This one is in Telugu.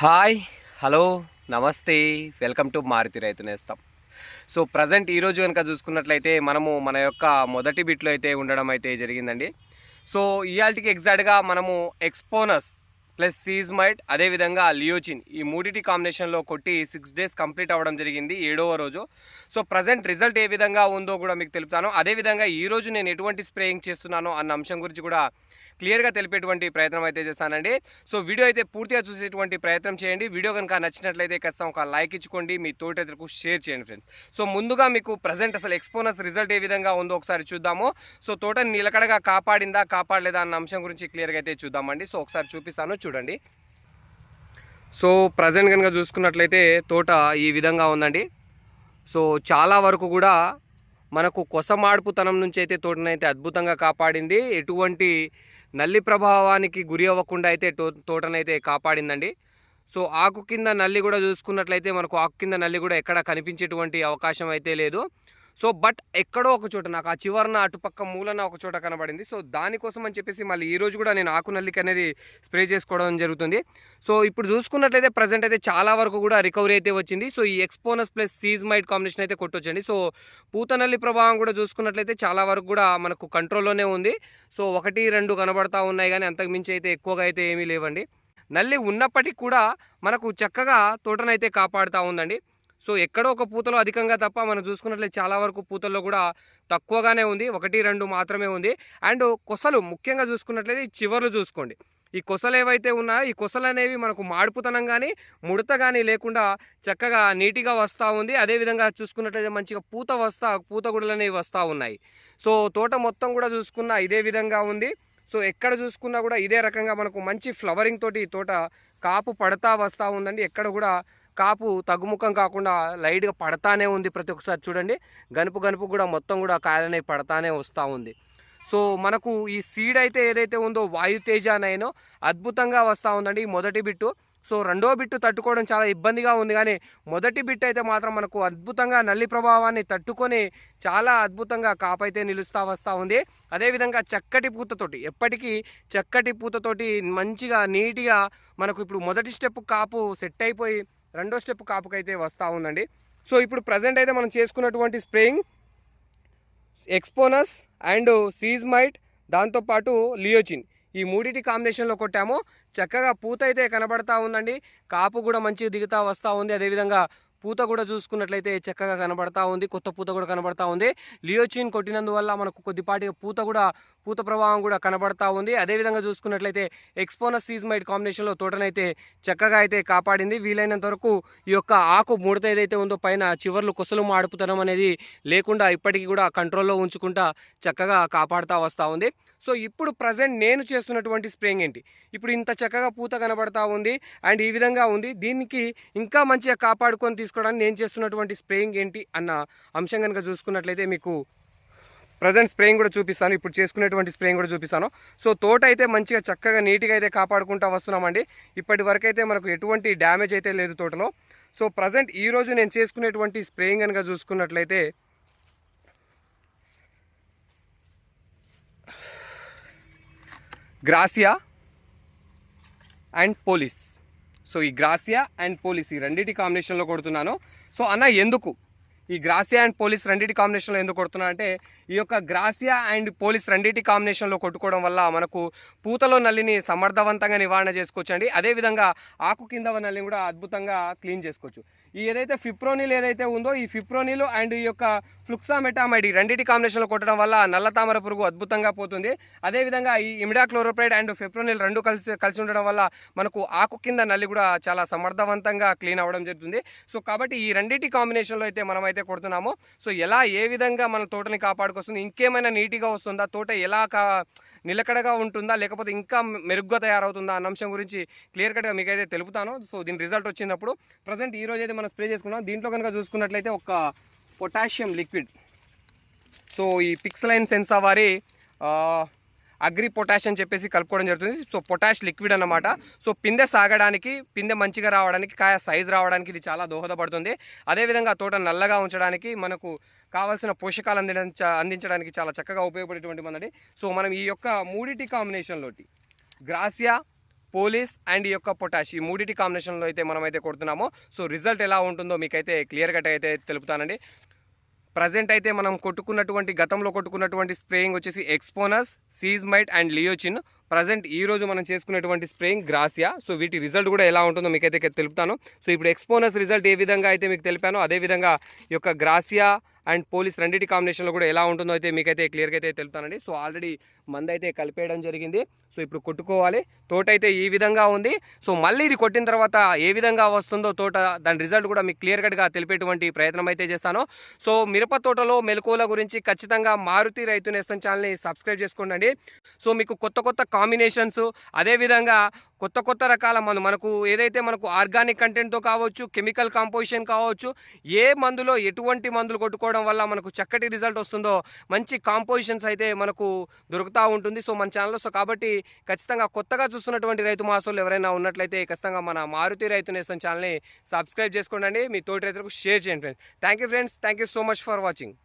హాయ్ హలో నమస్తే వెల్కమ్ టు మారుతి రైతు నేస్తాం. సో ప్రజెంట్ ఈరోజు కనుక చూసుకున్నట్లయితే మనము మన యొక్క మొదటి బిట్లో అయితే ఉండడం అయితే జరిగిందండి. సో ఇవాళకి ఎగ్జాక్ట్గా మనము ఎక్స్పోనస్ ప్లస్ సీజ్మైట్ అదేవిధంగా లియోచిన్ ఈ మూడిటి కాంబినేషన్లో కొట్టి సిక్స్ డేస్ కంప్లీట్ అవ్వడం జరిగింది ఏడవ రోజు. సో ప్రజెంట్ రిజల్ట్ ఏ విధంగా ఉందో కూడా మీకు తెలుపుతాను. అదేవిధంగా ఈరోజు నేను ఎటువంటి స్ప్రేయింగ్ చేస్తున్నానో అన్న అంశం గురించి కూడా క్లియర్గా తెలిపేటువంటి ప్రయత్నం అయితే చేస్తానండి. సో వీడియో అయితే పూర్తిగా చూసేటువంటి ప్రయత్నం చేయండి. వీడియో కనుక నచ్చినట్లయితే ఖచ్చితంగా ఒక లైక్ ఇచ్చుకోండి. మీ తోటి ఇతరులకు షేర్ చేయండి ఫ్రెండ్స్. సో ముందుగా మీకు ప్రజెంట్ అసలు ఎక్స్పోనస్ రిజల్ట్ ఏ విధంగా ఉందో ఒకసారి చూద్దాము. సో తోటని నిలకడగా కాపాడిందా కాపాడలేదా అన్న అంశం గురించి క్లియర్గా అయితే చూద్దామండి. సో ఒకసారి చూపిస్తాను చూడండి. సో ప్రజెంట్ కనుక చూసుకున్నట్లయితే తోట ఈ విధంగా ఉందండి. సో చాలా వరకు కూడా మనకు కొసమాడుపుతనం నుంచి అయితే తోటనైతే అద్భుతంగా కాపాడింది. ఎటువంటి నల్లి ప్రభావానికి గురి అవ్వకుండా అయితే తో తోటనైతే కాపాడిందండి. సో ఆకు కింద నల్లి కూడా చూసుకున్నట్లయితే మనకు ఆకు కింద నల్లి కూడా ఎక్కడ కనిపించేటువంటి అవకాశం అయితే లేదు. సో బట్ ఎక్కడో ఒక చోట నాకు ఆ చివరన అటుపక్క మూలన ఒక చోట కనబడింది. సో దానికోసం అని చెప్పేసి మళ్ళీ ఈ రోజు కూడా నేను ఆకు నల్లికి అనేది స్ప్రే చేసుకోవడం జరుగుతుంది. సో ఇప్పుడు చూసుకున్నట్లయితే ప్రజెంట్ అయితే చాలా వరకు కూడా రికవరీ అయితే వచ్చింది. సో ఈ ఎక్స్పోనస్ ప్లస్ సీజ్మైట్ కాంబినేషన్ అయితే కొట్టొచ్చండి. సో పూతనల్లి ప్రభావం కూడా చూసుకున్నట్లయితే చాలా వరకు కూడా మనకు కంట్రోల్లోనే ఉంది. సో ఒకటి రెండు కనబడతా ఉన్నాయి కానీ అంతకు మించి అయితే ఎక్కువగా అయితే ఏమీ లేవండి. నల్లి ఉన్నప్పటికీ కూడా మనకు చక్కగా తోటనైతే కాపాడుతూ ఉందండి. సో ఎక్కడో ఒక పూతలో అధికంగా తప్ప మనం చూసుకున్నట్లయితే చాలా వరకు పూతల్లో కూడా తక్కువగానే ఉంది. ఒకటి రెండు మాత్రమే ఉంది. అండ్ కొసలు ముఖ్యంగా చూసుకున్నట్లయితే ఈ చివర్లు చూసుకోండి. ఈ కొసలు ఏవైతే ఉన్నాయో ఈ కొసలు అనేవి మనకు మాడుపుతనం కానీ ముడత కానీ లేకుండా చక్కగా నీట్గా వస్తూ ఉంది. అదేవిధంగా చూసుకున్నట్లయితే మంచిగా పూత వస్తా పూత గుడలు అనేవి వస్తూ ఉన్నాయి. సో తోట మొత్తం కూడా చూసుకున్నా ఇదే విధంగా ఉంది. సో ఎక్కడ చూసుకున్నా కూడా ఇదే రకంగా మనకు మంచి ఫ్లవరింగ్ తోటి ఈ తోట కాపు పడతా వస్తూ ఉందండి. ఎక్కడ కూడా కాపు తగ్గుముఖం కాకుండా లైట్గా పడతానే ఉంది ప్రతి ఒక్కసారి చూడండి. గనుపు గనుపు కూడా మొత్తం కూడా కాయలనే పడతానే వస్తూ ఉంది. సో మనకు ఈ సీడ్ అయితే ఏదైతే ఉందో వాయుతేజ నైనో అద్భుతంగా వస్తూ ఉందండి ఈ మొదటి బిట్టు. సో రెండో బిట్టు తట్టుకోవడం చాలా ఇబ్బందిగా ఉంది కానీ మొదటి బిట్ అయితే మాత్రం మనకు అద్భుతంగా నల్లి ప్రభావాన్ని తట్టుకొని చాలా అద్భుతంగా కాపైతే నిలుస్తూ వస్తూ ఉంది. అదేవిధంగా చక్కటి పూతతోటి ఎప్పటికీ చక్కటి పూతతోటి మంచిగా నీట్గా మనకు ఇప్పుడు మొదటి స్టెప్ కాపు సెట్ అయిపోయి రెండో స్టెప్ కాపుకైతే వస్తూ ఉందండి. సో ఇప్పుడు ప్రజెంట్ అయితే మనం చేసుకున్నటువంటి స్ప్రేయింగ్ ఎక్స్పోనస్ అండ్ సీజ్మైట్ దాంతోపాటు లియోచిన్ ఈ మూడిటి కాంబినేషన్లో కొట్టాము. చక్కగా పూత అయితే కనబడతా ఉందండి. కాపు కూడా మంచిగా దిగుతా వస్తూ ఉంది. అదేవిధంగా పూత కూడా చూసుకున్నట్లయితే చక్కగా కనబడతా ఉంది. కొత్త పూత కూడా కనబడతా ఉంది. లియోచిన్ కొట్టినందువల్ల మనకు కొద్దిపాటిగా పూత కూడా పూత ప్రభావం కూడా కనబడతా ఉంది. అదేవిధంగా చూసుకున్నట్లయితే ఎక్స్పోనస్ సీజ్మైడ్ కాంబినేషన్లో తోటనైతే చక్కగా అయితే కాపాడింది. వీలైనంత వరకు ఈ యొక్క ఆకు ముడత ఏదైతే ఉందో పైన చివర్లు కొసలు మాడుపుతనం అనేది లేకుండా ఇప్పటికీ కూడా కంట్రోల్లో ఉంచుకుంటా చక్కగా కాపాడుతూ వస్తూ ఉంది. సో ఇప్పుడు ప్రజెంట్ నేను చేస్తున్నటువంటి స్ప్రేయింగ్ ఏంటి? ఇప్పుడు ఇంత చక్కగా పూత కనబడతా ఉంది అండ్ ఈ విధంగా ఉంది. దీనికి ఇంకా మంచిగా కాపాడుకొని తీసుకోవడానికి నేను చేస్తున్నటువంటి స్ప్రేయింగ్ ఏంటి? అన్న అంశం కనుక చూసుకున్నట్లయితే మీకు ప్రజెంట్ స్ప్రేయింగ్ కూడా చూపిస్తాను. ఇప్పుడు చేసుకునేటువంటి స్ప్రేయింగ్ కూడా చూపిస్తాను. సో తోట అయితే మంచిగా చక్కగా నీట్గా అయితే కాపాడుకుంటూ వస్తున్నామండి. ఇప్పటి వరకు అయితే మనకు ఎటువంటి డ్యామేజ్ అయితే లేదు తోటలో. సో ప్రజెంట్ ఈరోజు నేను చేసుకునేటువంటి స్ప్రేయింగ్ కనుక చూసుకున్నట్లయితే గ్రాసియా అండ్ పోలీస్ సో ఈ గ్రాసియా అండ్ పోలీస్ ఈ రెండింటి కాంబినేషన్లో కొడుతున్నాను. సో అన్న ఎందుకు? ఈ గ్రాసియా అండ్ పోలీస్ రెండింటి కాంబినేషన్లో ఎందుకు కొడుతున్నా అంటే ఈ యొక్క గ్రాసియా అండ్ పోలీస్ రెండింటి కాంబినేషన్లో కొట్టుకోవడం వల్ల మనకు పూతలో నల్లిని సమర్థవంతంగా నివారణ చేసుకోవచ్చు అండి అదేవిధంగా ఆకు కింద నల్లిని కూడా అద్భుతంగా క్లీన్ చేసుకోవచ్చు. ఈ ఏదైతే ఫిప్రోనిల్ ఏదైతే ఉందో ఈ ఫిప్రోనిల్ అండ్ ఈ యొక్క ఫ్లుక్సామెటామైడ్ ఈ రెండింటి కాంబినేషన్లో కొట్టడం వల్ల నల్ల తామర పురుగు అద్భుతంగా పోతుంది. అదేవిధంగా ఈ ఇమిడాక్లోరోప్రైడ్ అండ్ ఫిప్రోనిల్ రెండు కలిసి కలిసి ఉండడం వల్ల మనకు ఆకు కింద నల్లి కూడా చాలా సమర్థవంతంగా క్లీన్ అవ్వడం జరుగుతుంది. సో కాబట్టి ఈ రెండింటి కాంబినేషన్లో అయితే మనమైతే అయితే కొడుతున్నాము సో ఎలా ఏ విధంగా మన తోటని కాపాడుకొస్తుంది ఇంకేమైనా నీట్గా వస్తుందా తోట ఎలా నిలకడగా ఉంటుందా లేకపోతే ఇంకా మెరుగ్గా తయారవుతుందా అన్న అంశం గురించి క్లియర్ కట్గా మీకు అయితే తెలుపుతాను. సో దీని రిజల్ట్ వచ్చినప్పుడు ప్రజెంట్ ఈ రోజు అయితే మనం స్ప్రే చేసుకున్నాం. దీంట్లో కనుక చూసుకున్నట్లయితే ఒక పొటాషియం లిక్విడ్. సో ఈ పిక్సలైన్ సెన్సా వారి ఆ, అగ్రి పొటాష్ అని చెప్పేసి కలుపుకోవడం జరుగుతుంది. సో పొటాష్ లిక్విడ్ అనమాట సో పిందె సాగడానికి పిందె మంచిగా రావడానికి కాయ సైజ్ రావడానికి ఇది చాలా దోహదపడుతుంది. అదేవిధంగా తోట నల్లగా ఉంచడానికి మనకు కావాల్సిన పోషకాలు అందించ అందించడానికి చాలా చక్కగా ఉపయోగపడేటువంటి మనది సో మనం ఈ యొక్క మూడిటి కాంబినేషన్లోటి గ్రాసియా పోలీస్ అండ్ ఈ యొక్క పొటాష్ ఈ మూడిటి కాంబినేషన్లో అయితే మనమైతే కొడుతున్నామో. సో రిజల్ట్ ఎలా ఉంటుందో మీకైతే క్లియర్ కట్ అయితే తెలుపుతానండి. ప్రజెంట్ అయితే మనం కొట్టుకున్నటువంటి గతంలో కొట్టుకున్నటువంటి స్ప్రేయింగ్ వచ్చేసి ఎక్స్పోనస్ సీజ్మైట్ అండ్ లియోచిన్ ప్రజెంట్ ఈ రోజు మనం చేసుకునేటువంటి స్ప్రేయింగ్ గ్రాసియా సో వీటి రిజల్ట్ కూడా ఎలా ఉంటుందో మీకైతే తెలుపుతాను. సో ఇప్పుడు ఎక్స్పోనస్ రిజల్ట్ ఏ విధంగా అయితే మీకు తెలిపానో అదేవిధంగా ఈ యొక్క గ్రాసియా అండ్ పోలీస్ రెండింటి కాంబినేషన్లో కూడా ఎలా ఉంటుందో అయితే మీకైతే క్లియర్గా అయితే తెలుపుతానండి. సో ఆల్రెడీ మంది అయితే కలిపేయడం జరిగింది. సో ఇప్పుడు కొట్టుకోవాలి. తోట అయితే ఈ విధంగా ఉంది. సో మళ్ళీ ఇది కొట్టిన తర్వాత ఏ విధంగా వస్తుందో తోట దాని రిజల్ట్ కూడా మీకు క్లియర్ కట్గా తెలిపేటువంటి ప్రయత్నం అయితే చేస్తాను. సో మిరప తోటలో మెలకువల గురించి ఖచ్చితంగా మారుతి రైతు నేస్తం ఛానల్ని సబ్స్క్రైబ్ చేసుకోండి. సో మీకు కొత్త కొత్త కాంబినేషన్స్ అదేవిధంగా కొత్త కొత్త రకాల మందు. మనకు ఏదైతే మనకు ఆర్గానిక్ కంటెంట్తో కావచ్చు కెమికల్ కాంపోజిషన్ కావచ్చు ఏ మందులో ఎటువంటి మందులు కొట్టుకోవడం వల్ల మనకు చక్కటి రిజల్ట్ వస్తుందో మంచి కాంపోజిషన్స్ అయితే మనకు దొరుకుతూ ఉంటుంది. సో మన ఛానల్లో. సో కాబట్టి ఖచ్చితంగా కొత్తగా చూస్తున్నటువంటి రైతు మాసోళ్ళు ఎవరైనా ఉన్నట్లయితే ఖచ్చితంగా మన మారుతి రైతు నేస్తం ఛానల్ని సబ్స్క్రైబ్ చేసుకోండి. మీ తోటి రైతులకు షేర్ చేయండి friends. Thank you friends. Thank you so much for watching.